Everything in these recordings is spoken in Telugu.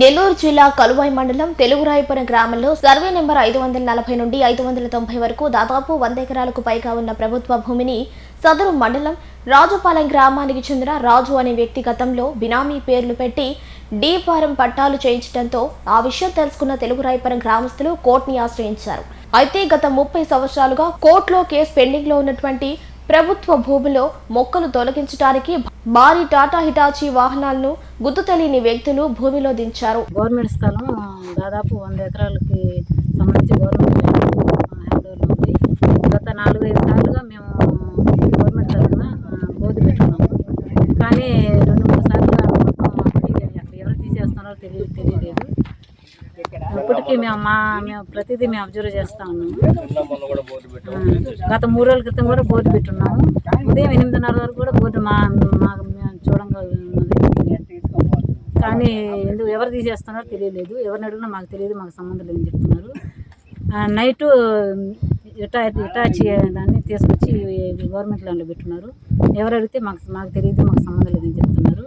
నెల్లూరు జిల్లా కలువాయి మండలం తెలుగురాయపురం గ్రామంలో సర్వే నెంబర్ ఐదు వందల నలభై నుండి ఐదు వందల తొంభై వరకు దాదాపు వంద ఎకరాలకు పైగా ఉన్న ప్రభుత్వ భూమిని సదరు మండలం రాజుపాలెం గ్రామానికి చెందిన రాజు అనే వ్యక్తి గతంలో బినామీ పేర్లు పెట్టి డీ ఫారం పట్టాలు చేయించడంతో ఆ విషయం తెలుసుకున్న తెలుగురాయపురం గ్రామస్తులు కోర్టుని ఆశ్రయించారు. అయితే గత ముప్పై సంవత్సరాలుగా కోర్టులో కేసు పెండింగ్లో ఉన్నటువంటి ప్రభుత్వ భూమిలో మొక్కలు తొలగించడానికి భారీ టాటా హిటాచీ వాహనాలను గుర్తు తెలియని వ్యక్తులు భూమిలో దించారు. గవర్నమెంట్ స్థలం దాదాపు వంద ఎకరాలకి సంబంధించి గవర్నమెంట్ హ్యాండ్ఓవర్లో ఉంది. గత నాలుగైదు సార్లుగా మేము గవర్నమెంట్ తరఫున బోధి పెట్టుకున్నాము కానీ రెండు మూడు సార్లుగా మొత్తం అప్పటికి అక్కడ ఎవరు తీసేస్తున్నారో తెలియ తెలియలేదు ఇప్పటికీ మేము మా మేము ప్రతిదీ మేము అబ్జర్వ్ చేస్తా ఉన్నాము. గత మూడు రోజుల క్రితం కూడా బోర్డు పెట్టున్నాము. ఉదయం ఎనిమిదిన్నర వరకు కూడా బోర్డు మా మా మేము చూడంగా కానీ ఎందుకు ఎవరు తీసేస్తున్నారో తెలియలేదు. ఎవరిని అడిగినా మాకు తెలియదు మాకు సంబంధం లేదని చెప్తున్నారు. నైటు ఇటా ఇటాచి దాన్ని తీసుకొచ్చి గవర్నమెంట్ ల్యాండ్లో పెట్టున్నారు. ఎవరు అడిగితే మాకు మాకు తెలియదు మాకు సంబంధం లేదని చెప్తున్నారు.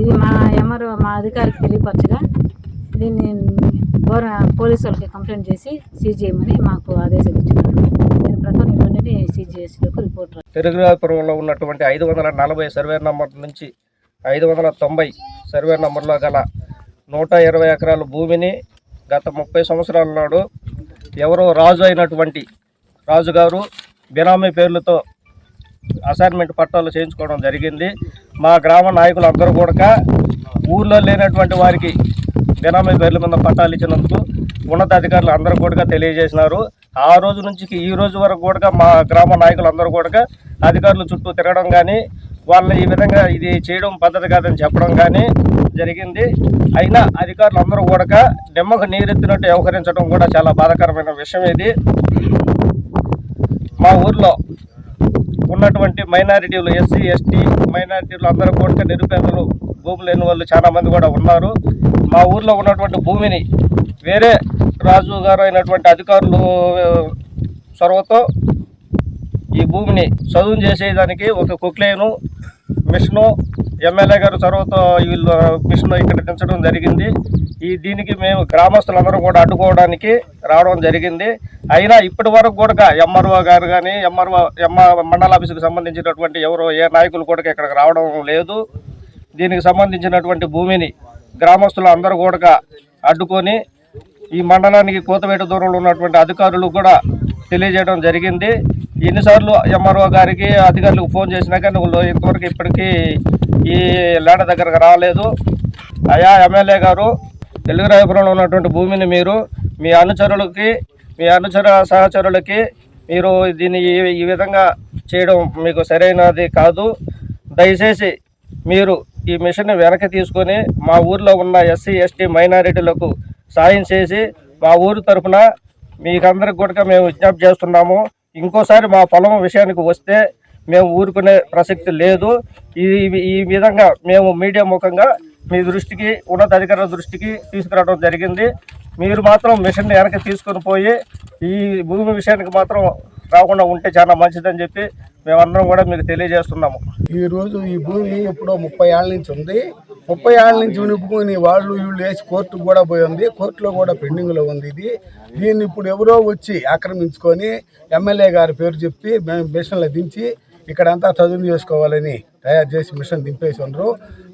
ఇది మా ఎంఆర్ మా అధికారికి తెలియపరచగా దీన్ని గౌర పోలీసు వాళ్ళకి కంప్లైంట్ చేసి సీజ్ చేయమని మాకు ఆదేశం ఇచ్చినారు దీని ప్రకారం ఇవన్నీ సీజ్ చేసేందుకు రిపోర్ట్ రా- ఉన్నటువంటి ఐదు వందల నలభై సర్వే నంబర్ నుంచి ఐదు వందల తొంభై సర్వే నంబర్లో గల నూట ఇరవై ఎకరాల భూమిని గత ముప్పై సంవత్సరాల నాడు ఎవరో రాజు అయినటువంటి రాజుగారు బినామీ పేర్లతో అసైన్మెంట్ పట్టాలు చేయించుకోవడం జరిగింది. మా గ్రామ నాయకులు అందరూ కూడా ఊర్లో లేనటువంటి వారికి బినామీ పేర్ల మీద పట్టాలు ఇచ్చినందుకు ఉన్నతాధికారులు అందరూ కూడా తెలియజేసినారు. ఆ రోజు నుంచి ఈ రోజు వరకు కూడా మా గ్రామ నాయకులు అందరూ కూడా అధికారులు చుట్టూ తిరగడం కానీ వాళ్ళని ఈ విధంగా ఇది చేయడం పద్ధతి కాదని చెప్పడం కానీ జరిగింది. అయినా అధికారులు అందరూ కూడా నిమ్మకు నీరెత్తినట్టు వ్యవహరించడం కూడా చాలా బాధాకరమైన విషయం ఇది. మా ఊర్లో ఉన్నటువంటి మైనారిటీలు ఎస్సీ ఎస్టీ మైనారిటీలు అందరూ కూడా నిరుపేదలు భూములు లేని వాళ్ళు చాలామంది కూడా ఉన్నారు. మా ఊర్లో ఉన్నటువంటి భూమిని వేరే రాజు గారు అయినటువంటి అధికారులు చొరవతో ఈ భూమిని చదువు చేసేదానికి ఒక కుక్లేను మిషను ఎమ్మెల్యే గారు చొరవతో వీళ్ళు మిషన్ ఇక్కడ దించడం జరిగింది. ఈ దీనికి మేము గ్రామస్తులందరూ కూడా అడ్డుకోవడానికి రావడం జరిగింది. అయినా ఇప్పటి వరకు కూడా ఎంఆర్ఓ గారు కానీ ఎంఆర్ఓ ఎంఆర్ మండల ఆఫీసుకు సంబంధించినటువంటి ఎవరు ఏ నాయకులు కూడా ఇక్కడికి రావడం లేదు. దీనికి సంబంధించినటువంటి భూమిని గ్రామస్తులు అందరూ కూడా అడ్డుకొని ఈ మండలానికి కోతవేట దూరంలో ఉన్నటువంటి అధికారులు కూడా తెలియజేయడం జరిగింది. ఎన్నిసార్లు ఎంఆర్ఓ గారికి అధికారులకు ఫోన్ చేసినా కానీ వాళ్ళు ఇంతవరకు ఇప్పటికీ ఈ ల్యాండ్ దగ్గరకు రాలేదు. అయా ఎమ్మెల్యే గారు తెలుగురాయపురంలో ఉన్నటువంటి భూమిని మీరు మీ అనుచరులకి మీ అనుచర సహచరులకి మీరు దీన్ని ఈ విధంగా చేయడం మీకు సరైనది కాదు. దయచేసి మీరు ఈ మిషన్ వెనక్కి తీసుకొని మా ఊర్లో ఉన్న ఎస్సీ ఎస్టీ మైనారిటీలకు సాయం చేసి మా ఊరు తరఫున మీకందరికి కూడా మేము విజ్ఞప్తి చేస్తున్నాము. ఇంకోసారి మా పొలం విషయానికి వస్తే మేము ఊరుకునే ప్రసక్తి లేదు. ఈ ఈ విధంగా మేము మీడియా ముఖంగా మీ దృష్టికి ఉన్నతాధికారుల దృష్టికి తీసుకురావడం జరిగింది. మీరు మాత్రం మిషన్ వెనక్కి తీసుకొని పోయి ఈ భూమి విషయానికి మాత్రం రాకుండా ఉంటే చాలా మంచిదని చెప్పి మేమందరం కూడా మీకు తెలియజేస్తున్నాము. ఈ రోజు ఈ భూమి ఎప్పుడో ముప్పై ఏళ్ళ నుంచి ఉంది. ముప్పై ఏళ్ళ నుంచి ఉనిపుకొని వాళ్ళు వీళ్ళు వేసి కోర్టుకు కూడా పోయి ఉంది. కోర్టులో కూడా పెండింగ్లో ఉంది ఇది. దీన్ని ఇప్పుడు ఎవరో వచ్చి ఆక్రమించుకొని ఎమ్మెల్యే గారి పేరు చెప్పి మేము మిషన్లో దించి ఇక్కడంతా చదువు చేసుకోవాలని తయారు చేసి మిషన్ దింపేసి ఉన్నారు.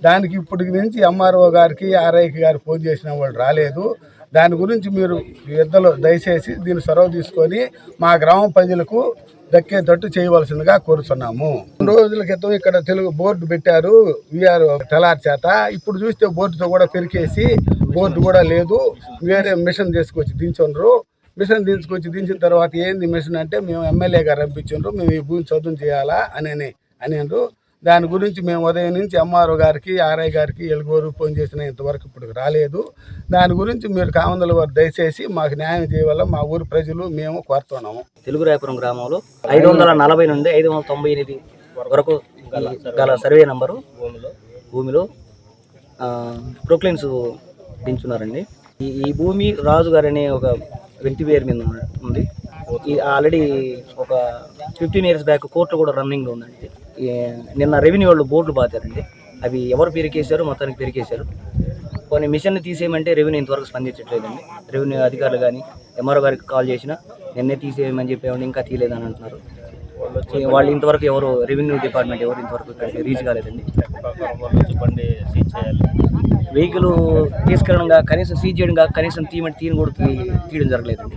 దానికి ఇప్పటికి నుంచి ఎంఆర్ఓ గారికి ఆర్ఐకి గారికి ఫోన్ చేసిన వాళ్ళు రాలేదు. దాని గురించి మీరు ఇద్దరు దయచేసి దీన్ని చొరవ తీసుకొని మా గ్రామ ప్రజలకు దక్కేటట్టు చేయవలసిందిగా కోరుతున్నాము. రెండు రోజుల క్రితం ఇక్కడ తెలుగు బోర్డు పెట్టారు విఆర్ తెలార్ చేత. ఇప్పుడు చూస్తే బోర్డుతో కూడా పెరికేసి బోర్డు కూడా లేదు. వేరే మిషన్ తీసుకొచ్చి దించుండ్రు. మిషన్ దించుకొచ్చి దించిన తర్వాత ఏంది మిషన్ అంటే మేము ఎమ్మెల్యే గారు పంపించిండ్రు మేము ఈ భూమి చదువు చేయాలా అని అనేండ్రు. దాని గురించి మేము ఉదయం నుంచి ఎంఆర్ఓ గారికి ఆర్ఐ గారికి ఎలుగురు ఫోన్ చేసిన ఇంతవరకు ఇప్పుడు రాలేదు. దాని గురించి మీరు కామందల వారు దయచేసి మాకు న్యాయం చేయవల్ల మా ఊరు ప్రజలు మేము కోరుతున్నాము. తెలుగు రాయపురం గ్రామంలో ఐదు వందల నలభై నుండి ఐదు వందల తొంభై ఎనిమిది వరకు గల సర్వే నంబరు భూమిలో ప్రొక్లైన్స్ దించున్నారండి. ఈ ఈ భూమి రాజు గారు అనే ఒక వ్యక్తి పేరు మీద ఉంది. ఈ ఆల్రెడీ ఒక ఫిఫ్టీన్ ఇయర్స్ బ్యాక్ కోర్టు కూడా రన్నింగ్లో ఉందండి. నిన్న రెవెన్యూ వాళ్ళు బోర్డులు బాతారండి అవి ఎవరు పెరికేశారు మొత్తానికి పెరికేశారు. కొన్ని మిషన్ని తీసేయమంటే రెవెన్యూ ఇంతవరకు స్పందించట్లేదండి. రెవెన్యూ అధికారులు కానీ ఎంఆర్ఓ గారికి కాల్ చేసినా నిన్నే తీసేయమని చెప్పేవాళ్ళు ఇంకా తీయలేదని అంటున్నారు. వాళ్ళు ఇంతవరకు ఎవరు రెవెన్యూ డిపార్ట్మెంట్ ఎవరు ఇంతవరకు ఇక్కడికి రీచ్ కాలేదండి. వెహికల్ తీసుకెళ్ళడం కాక కనీసం సీజ్ చేయడం కాక కనీసం తీయమంటే తీయని కూడా తీ- తీయడం జరగలేదండి.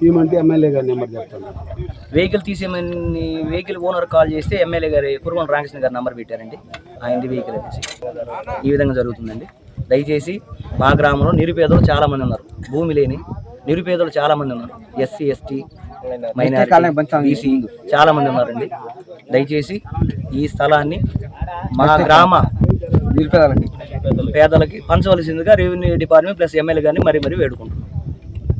తీయమంటే ఎమ్మెల్యే గారి నెంబర్ చెప్తాను వెహికల్ తీసేయమని వెహికల్ ఓనర్ కాల్ చేస్తే ఎమ్మెల్యే గారి కురుమల రామకృష్ణ గారి నంబర్ పెట్టారండి. ఆయనది వెహికల్ అనేసి. ఈ విధంగా జరుగుతుందండి. దయచేసి మా గ్రామంలో నిరుపేదలు చాలా మంది ఉన్నారు. భూమి లేని నిరుపేదలు చాలా మంది ఉన్నారు ఎస్సీ ఎస్టీ మైనారిటీ బీసీ చాలా మంది ఉన్నారండి. దయచేసి ఈ స్థలాన్ని మా గ్రామ నిరుపేదలకి. పేదలకి పంచవలసిందిగా రెవెన్యూ డిపార్ట్మెంట్ ప్లస్ ఎమ్మెల్యే గారిని మరీ మరీ వేడుకుంటున్నాం.